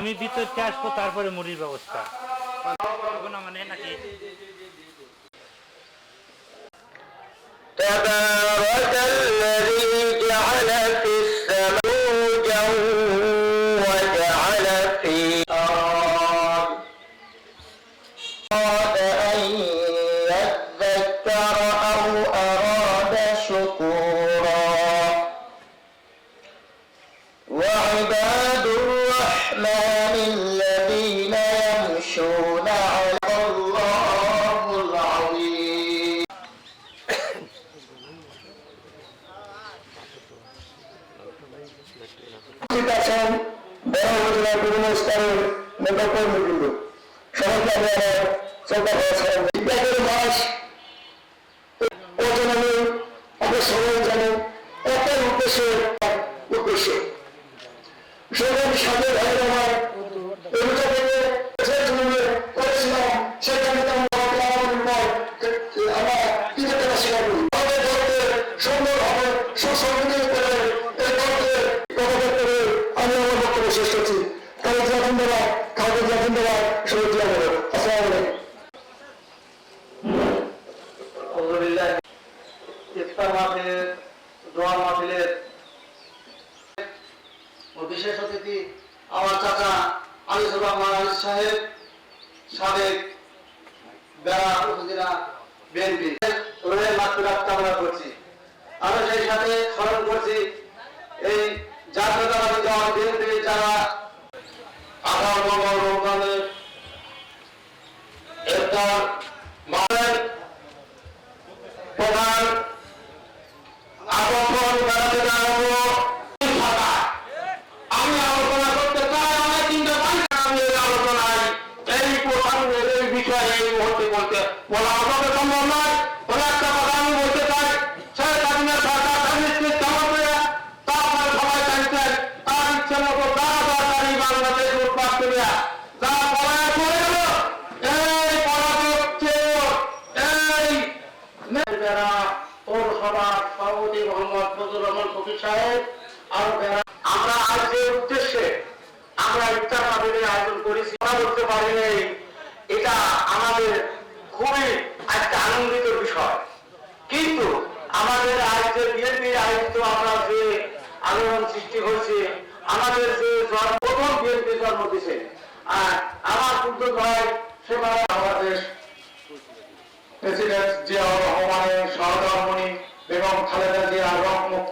আমি ভিতরতে আসব তারপরে মুড়ির ব্যবস্থা মানে নাকি تبارك الذي جعل في السماء وجعل في الأرض أن يذكر الرحمن الذين يمشون على الله العظيم উপস্থিত আছেন বড় উপজেলার বিভিন্ন স্তরের নেতা কর্মীবৃন্দ সবাইকে আমি আমার শ্রদ্ধা করেছেন বিদ্যাকের মাস অজনামে অবসরণ জানে একটাই উদ্দেশ্যে উদ্দেশ্য সেখানে সাথে ভাই আমার কারণ জাতিন্দরা খাওয়া জাতিন্দরা শহীদ জিয়া আসসালামু ইফতার মাহফিলের, দোয়া আমার চাচা আলিসুর সাহেব, সাবেক বেড়া উপজেলা বিএনপি। রোহের মাতৃরাত কামনা করছি। আমরা সেই সাথে স্মরণ করছি, এই জাতীয়তাবাদী প্রধান রহমান ফকির সাহেব আরও আমরা আজকের উদ্দেশ্যে আমরা ইফতার মাহফিলের আয়োজন করেছি বলতে পারি নাই। এটা আমাদের খুবই একটা আনন্দিত বিষয়। কিন্তু আমাদের আজকে বিএনপির আয়োজিত আমরা যে আন্দোলন সৃষ্টি হয়েছে, আমাদের যে প্রথম বিএনপি জন্ম দিছে আর আমার ক্ষুদ্র ভাই সেভাবে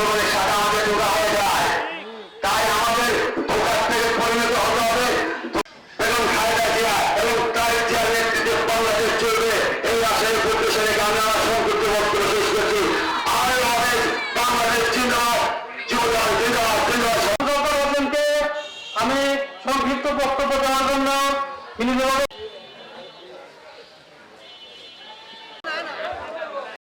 জনগণের সাথে আমাদের ধোকা হয়ে যায়। তাই আমাদের ধোকার থেকে পরিণত হতে হবে। এবং খালেদা জিয়া এবং তারেক জিয়ার নেতৃত্বে বাংলাদেশ চলবে। এই আশায় প্রত্যাশা রেখে আমি আমার বক্তব্য শেষ করছি। আমি অনেক বাংলাদেশ জিন্দাবাদ। জিন্দাবাদ জিন্দাবাদ। জিন্দাবাদ আমি সংক্ষিপ্ত বক্তব্য দেওয়ার জন্য তিনি